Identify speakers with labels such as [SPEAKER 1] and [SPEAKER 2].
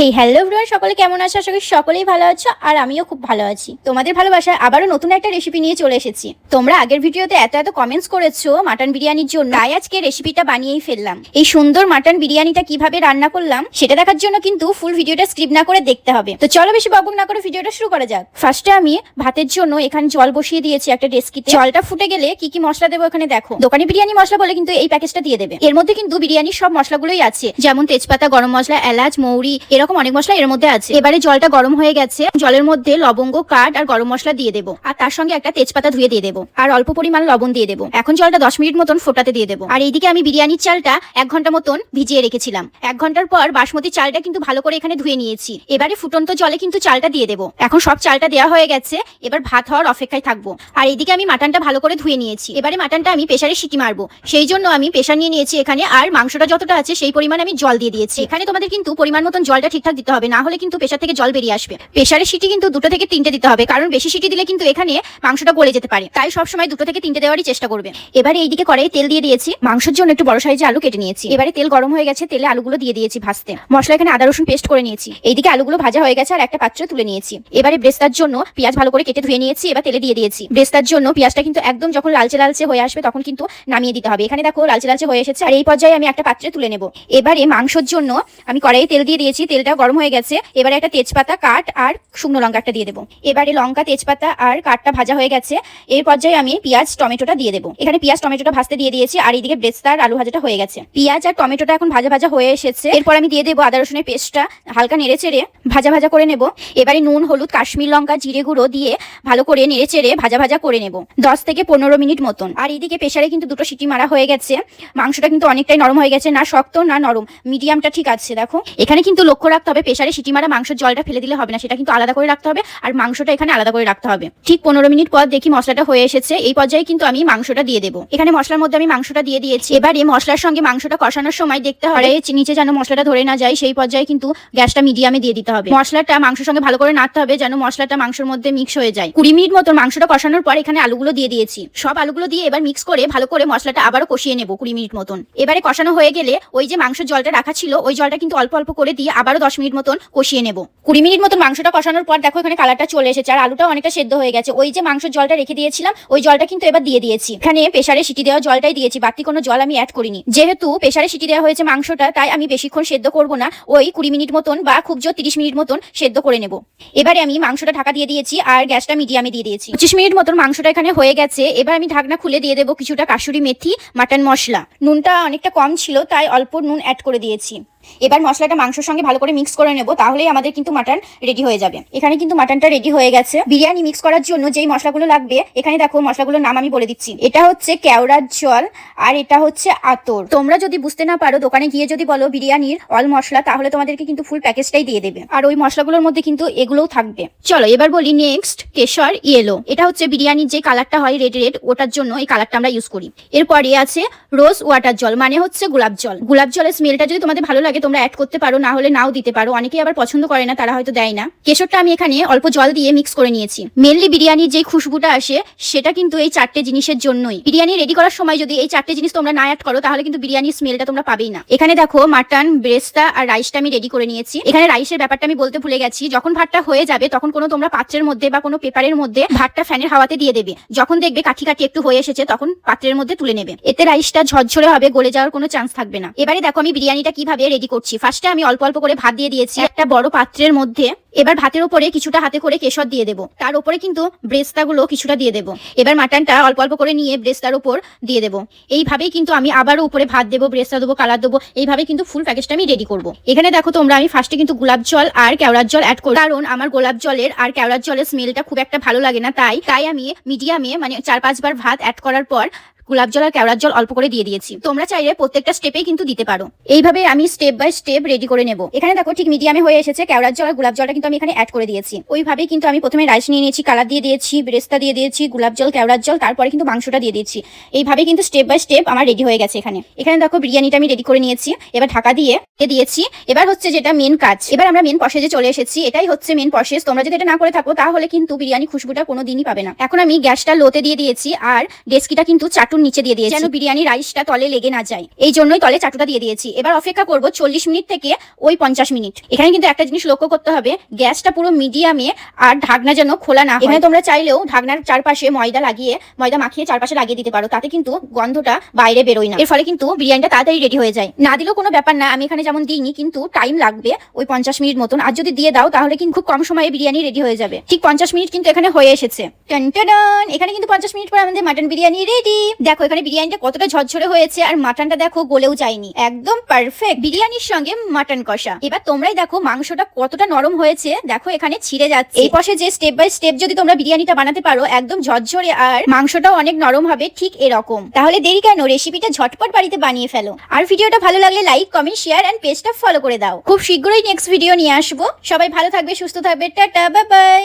[SPEAKER 1] Hey hello everyone সকলে কেমন আছো? আশা করি সকলেই ভালো আছো, আর আমিও খুব ভালো আছি। তোমাদের ভালোবাসায় আবারও নতুন একটা রেসিপি নিয়ে চলে এসেছি। তোমরা আগের ভিডিওতে এত এত কমেন্টস করেছ মাটন বিরিয়ানির জন্য, তাই আজকে রেসিপিটা বানিয়েই ফেললাম। এই সুন্দর মাটন বিরিয়ানিটা কীভাবে রান্না করলাম, সেটা দেখার জন্য কিন্তু ফুল ভিডিওটা স্ক্রিপ্ট না করে দেখতে হবে। তো চলো বেশি বকবক না করে ভিডিওটা শুরু করা যাক। ফার্স্টে আমি ভাতের জন্য এখানে জল বসিয়ে দিয়েছি একটা ডেস্কিতে জলটা ফুটে গেলে কি কি মশলা দেবো এখানে দেখো। দোকানে বিরিয়ানি মশলা বলে কিন্তু এই প্যাকেজটা দিয়ে দেবে। এর মধ্যে কিন্তু বিরিয়ানির সব মশলাগুলোই আছে, যেমন তেজপাতা, গরম মশলা, এলাচ, মৌরি, এরকম অনেক মশলা এর মধ্যে আছে। এবারে জলটা গরম হয়ে গেছে। জলের মধ্যে লবঙ্গ, কাঠ আর গরম মশলা দিয়ে দেবো। আর তার সঙ্গে একটা তেজপাতা ধুয়ে দিয়ে দেবো। আর অল্প পরিমাণ লবণ দিয়ে দেবো। এখন জলটা দশ মিনিট মতন ফোটাতে দিয়ে দেবো। আর এইদিকে আমি বিরিয়ানির চালটা এক ঘণ্টা মতন ভিজিয়ে রেখেছিলাম। এক ঘণ্টার পর বাসমতি চালটা কিন্তু ভালো করে এখানে ধুয়ে নিয়েছি। এবারে ফুটন্ত জলে কিন্তু চালটা দিয়ে দেবো। এখন সব চালটা দেওয়া হয়ে গেছে। এবার ভাত হওয়ার অপেক্ষায় থাকব। আর এইদিকে আমি মাটনটা ভালো করে ধুয়ে নিয়েছি। এবারে মাটনটা আমি প্রেসারে সিটি মারবো। সেই জন্য আমি প্রেশার নিয়ে নিয়েছি এখানে। আর মাংসটা যতটা আছে সেই পরিমাণ আমি জল দিয়ে দিয়েছি। এখানে তোমাদের কিন্তু পরিমাণ মতন জলটা ঠিকঠাক দিতে হবে, না হলে কিন্তু প্রেশার থেকে জল বেরিয়ে আসবে। প্রেশারের সিটি কিন্তু দুটো থেকে তিনটে দিতে হবে, কারণ বেশি সিটি দিলে কিন্তু এখানে মাংসটা গলে যেতে পারে। তাই সবসময় দুটো থেকে তিনটে দেওয়ারই চেষ্টা করবে। এবারে এইদিকে কড়াই তেল দিয়ে দিয়েছি। মাংসের জন্য একটু বড় সাইজে আলু কেটে নিয়েছি। এবারে তেল গরম হয়ে গেছে, তেলে আলুগুলো দিয়ে দিয়েছি ভাজতে। মশলা এখানে আদা, রসুন পেস্ট করে নিয়েছি। এইদিকে আলুগুলো ভাজা হয়ে গেছে আর একটা পাত্রে তুলে নিয়েছি। এবারে ব্রেস্তার জন্য পেঁয়াজ ভালো করে কেটে ধুয়ে নিয়েছি, এবার তেলে দিয়ে দিয়েছি। ব্রেস্তার জন্য পেঁয়াজটা কিন্তু একদম যখন লালচে লালচে হয়ে আসবে তখন কিন্তু নামিয়ে দিতে হবে। এখানে দেখো লালচে লালচে হয়ে এসেছে আর এই পর্যায়ে আমি একটা পাত্রে তুলে নেব। এবারে মাংসের জন্য আমি কড়াইয়ে তেল দিয়ে দিয়েছি। তেলটা গরম হয়ে গেছে, এবারে একটা তেজপাতা কাঠ আর শুকনো লঙ্কা একটা দিয়ে দেবো। এবারে লঙ্কা, তেজপাতা আর কাঠটা ভাজা হয়ে গেছে এই পর্যায়ে আমি পেঁয়াজ, টমেটোটা দিয়ে দেবো। এখানে পেঁয়াজ, টমেটোটা ভাজতে দিয়ে দিয়েছি, আর এইদিকে ব্রেস্তার আলু ভাজাটা হয়ে গেছে। পেঁয়াজ আর টমেটোটা এখন ভাজা ভাজা হয়ে এসেছে, এরপর আমি দিয়ে দেবো আদা রসুনের পেস্টটা, হালকা নেড়ে চেড়ে ভাজা ভাজা করে নেব। এবারে নুন, হলুদ, কাশ্মীর লঙ্কা, জিরে গুঁড়ো দিয়ে ভালো করে নেড়ে চেড়ে ভাজা ভাজা করে নেব, দশ থেকে পনেরো মিনিট মতন। আর এইদিকে প্রেসারে কিন্তু দুটো সিটি মারা হয়ে গেছে, মাংসটা কিন্তু অনেকটাই নরম হয়ে গেছে, না শক্ত, না নরম, মিডিয়ামটা ঠিক আছে, দেখো। এখানে কিন্তু লক্ষ্য রাখতে হবে, প্রেসারে সিটি মারা মাংসের জলটা ফেলে দিলে হবে না, সেটা কিন্তু আলাদা করে রাখতে হবে আর মাংসটা এখানে আলাদা করে রাখতে হবে। ঠিক পনেরো মিনিট পর দেখি মশলাটা হয়ে এসেছে, এই পর্যায়ে কিন্তু আমি মাংসটা দিয়ে দেবো। এখানে মশলার মধ্যে আমি মাংসটা দিয়ে দিয়েছি। এবারে মশলার সঙ্গে মাংসটা কষানোর সময় দেখতে হবে, নিচে যেন মশলাটা ধরে না যায়, সেই পর্যায়ে কিন্তু গ্যাসটা মিডিয়ামে দিয়ে দিতে হবে। মশলাটা মাংসের সঙ্গে ভালো করে নাড়তে হবে, যেন মশলাটা মাংসের মধ্যে মিক্স হয়ে যায়। কুড়ি মিনিট মতো মাংসটা কষানোর পর এখানে আলুগুলো দিয়ে দিয়েছি। সব আলুগুলো দিয়ে এবার মিক্স করে ভালো করে মশলাটা আবারও কষিয়ে নেব কুড়ি মিনিট মতন। এবারে কষানো হয়ে গেলে ওই যে মাংসের জলটা রাখা ছিল, ওই জলটা কিন্তু অল্প অল্প করে দিয়ে আবারও দশ মিনিট মতন কষিয়ে নেব। কুড়ি মিনিট মতন মাংসটা কষানোর পর দেখো এখানে কালারটা চলে এসেছে, আর আলুটা অনেকটা সেদ্ধ হয়ে গেছে। ওই যে মাংসের জলটা রেখে দিয়েছিলাম, ওই জলটা কিন্তু এবার দিয়ে দিয়েছি। এখানে প্রেসারে সিটি দেওয়া জলটাই দিয়েছি, বাকি কোনো জল আমি অ্যাড করিনি। যেহেতু প্রেসারে সিটি দেওয়া হয়েছে মাংসটা, তাই আমি বেশিক্ষণ সেদ্ধ করব না, ওই কুড়ি মিনিট মতন বা খুব জোর তিরিশ মিনিট মতন সেদ্ধ করে নেব। এবারে আমি মাংসটা ঢাকা দিয়ে দিয়েছি, আর গ্যাসটা মিডিয়ামে দিয়ে দিয়েছি। পঁচিশ মিনিট মতন মাংসটা এখানে হয়ে গেছে, এবার আমি ঢাকনা খুলে দিয়ে দেবো কিছুটা কাশুরি মেথি, মাটন মশলা। নুনটা অনেকটা কম ছিল, তাই অল্প নুন অ্যাড করে দিয়েছি। এবার মশলাটা মাংসের সঙ্গে ভালো করে মিক্স করে নেব, তাহলেই আমাদের কিন্তু মাটন রেডি হয়ে যাবে। এখানে কিন্তু মাটনটা রেডি হয়ে গেছে। বিরিয়ানি মিক্স করার জন্য যেই মশলাগুলো লাগবে, এখানে দেখো মশলাগুলোর নাম আমি বলে দিচ্ছি। এটা হচ্ছে কেওড়ার জল আর এটা হচ্ছে আতর। তোমরা যদি বুঝতে না পারো, দোকানে গিয়ে যদি বলো বিরিয়ানির অল মশলা, তাহলে তোমাদেরকে কিন্তু ফুল প্যাকেজটাই দিয়ে দেবে। আর ওই মশলাগুলোর মধ্যে কিন্তু এগুলোও থাকবে। চলো, এবার বলি নেক্সট কেশর ইয়েলো এটা হচ্ছে বিরিয়ানির যে কালারটা হয় রেড রেড ওটার জন্য এই কালারটা আমরা ইউজ করি। এরপরে আছে রোজ ওয়াটার জল মানে হচ্ছে গোলাপ জল। গোলাপ জলের স্মেলটা যদি তোমাদের ভালো লাগে তোমরা অ্যাড করতে পারো, না হলে নাও দিতে পারো। অনেকেই আবার পছন্দ করে না, তারা হয়তো দেয় না। কেশরটা আমি এখানে অল্প জল দিয়ে মিক্স করে নিয়েছি। মেনলি বিরিয়ানির যে খুশবুটা আসে, সেটা কিন্তু এই চারটে জিনিসের জন্যই। বিরিয়ানি রেডি করার সময় যদি এই চারটে জিনিস তোমরা না অ্যাড করো, তাহলে কিন্তু বিরিয়ানির স্মেলটা তোমরা পাবেই না। এখানে দেখো মাটন ব্রেস্তা আর রাইসটা আমি রেডি করে নিয়েছি। এখানে রাইসের ব্যাপারটা আমি বলতে ভুলে গেছি। যখন ভাতটা হয়ে যাবে, তখন কোনো তোমরা পাত্রের মধ্যে বা কোনো পেপারের মধ্যে ভাতটা ফ্যানের হাওয়াতে দিয়ে দেবে। যখন দেখবে কাঠি কাঠি একটু হয়ে এসেছে, তখন পাত্রের মধ্যে তুলে নেবে। এতে রাইসটা ঝরঝরে হবে, গলে যাওয়ার কোনো চান্স থাকবে না। এবারে দেখো আমি বিরিয়ানিটা কীভাবে রেডি করছি। ফার্স্টে আমি অল্প অল্প করে ভাত দিয়ে দিয়েছি। একটা বড় পাত্রের মধ্যে এবার ভাতের উপরে কিছুটা হাতে করে কেশর দিয়ে দেবো। তার উপরে কিন্তু ব্রেস্তাগুলো কিছুটা দিয়ে দেবো। এবার মাটনটা অল্প অল্প করে নিয়ে ব্রেস্তার উপর দিয়ে দেবো। এইভাবেই কিন্তু আমি আবারও উপরে ভাত দেবো, ব্রেস্তা দেবো, কালার দেবো। এইভাবে কিন্তু ফুল প্যাকেজটা আমি রেডি করব। এখানে দেখো তোমরা আমি ফার্স্টে কিন্তু গোলাপ জল আর কেওড়ার জল অ্যাড করব কারণ আমার গোলাপ জলের আর কেওড়ার জলের স্মেলটা খুব একটা ভালো লাগে না, তাই তাই আমি মিডিয়ামে মানে চার পাঁচবার ভাত অ্যাড করার পর গোলাপ জল আর কেওড়ার জল অল্প করে দিয়ে দিয়েছি। তোমরা চাইলে প্রত্যেকটা স্টেপেই কিন্তু দিতে পারো। এইভাবে আমি স্টেপ বাই স্টেপ রেডি করে নেব। এখানে দেখো ঠিক মিডিয়ামে হয়ে এসেছে কেওড়ার জল আর গোলাপ জলটা কিন্তু আমি এখানে অ্যাড করে দিয়েছি। ওইভাবেই কিন্তু আমি প্রথমে রাইস নিয়ে নিয়েছি কালার দিয়ে দিয়েছি, বেরেস্তা দিয়ে দিয়েছি, গোলাপ জল, কেওড়ার জল, তারপরে কিন্তু মাংসটা দিয়ে দিয়েছি। এইভাবে কিন্তু স্টেপ বাই স্টেপ আমার রেডি হয়ে গেছে এখানে। এখানে দেখো বিরিয়ানিটা আমি রেডি করে নিয়েছি। এবার ঢাকা দিয়ে দিয়েছি। এবার হচ্ছে যেটা মেন কাজ। এবার আমরা মেন প্রসেসে চলে এসেছি। এটাই হচ্ছে মেন প্রসেস তোমরা যদি এটা না করে থাকো, তাহলে কিন্তু বিরিয়ানি খুশবুটা কোনো দিনই পাবে না। এখন আমি গ্যাসটা লোতে দিয়ে দিয়েছি। আর ডেস্কিটা কিন্তু চাটু নিচে দিয়ে দিয়েছি। যেন বিরিয়ানি রাইসটা তলে লেগে না যায়। এই জন্যই তলে চাটুটা দিয়ে দিয়েছি। এবার অপেক্ষা করব চল্লিশ মিনিট থেকে ওই পঞ্চাশ মিনিট। এখানে কিন্তু একটা জিনিস লক্ষ্য করতে হবে গ্যাসটা পুরো মিডিয়ামে আর ঢাকনা যেন খোলা না এখানে তোমরা চাইলেও ঢাকনার চারপাশে ময়দা লাগিয়ে ময়দা মাখিয়ে চারপাশে লাগিয়ে দিতে পারো। তাতে কিন্তু গন্ধটা বাইরে বেরোয় না। এর ফলে কিন্তু বিরিয়ানিটা তাড়াতাড়ি রেডি হয়ে যায়। না দিলেও কোনো ব্যাপার না আমি এখানে যেমন দিইনি কিন্তু টাইম লাগবে ওই পঞ্চাশ মিনিট মতন। আর যদি দিয়ে দাও তাহলে কিন্তু খুব কম সময়ে বিরিয়ানি রেডি হয়ে যাবে। ঠিক পঞ্চাশ মিনিট কিন্তু এখানে হয়ে এসেছে। এখানে কিন্তু পঞ্চাশ মিনিট পর আমাদের মাটন বিরিয়ানি রেডি দেখো, এখানে বিরিয়ানিটা কতটা ঝরঝরে হয়েছে আর মাটনটা দেখো গলেও যায়নি। একদম পারফেক্ট বিরিয়ানির সঙ্গে মাটন কষা। এবার তোমরাই দেখো মাংসটা কতটা নরম হয়েছে। দেখো, এখানে ছিঁড়ে যাচ্ছে। এই পাশে যে স্টেপ বাই স্টেপ যদি তোমরা বিরিয়ানিটা বানাতে পারো, একদম ঝরঝরে আর মাংসটাও অনেক নরম হবে, ঠিক এরকম। তাহলে দেরি কেন? রেসিপিটা ঝটপট বাড়িতে বানিয়ে ফেলো। আর ভিডিওটা ভালো লাগলে লাইক কমেন্ট শেয়ার এন্ড পেজটা ফলো করে দাও। খুব শীঘ্রই নেক্সট ভিডিও নিয়ে আসব। সবাই ভালো থাকবে, সুস্থ থাকবে। Tata bye bye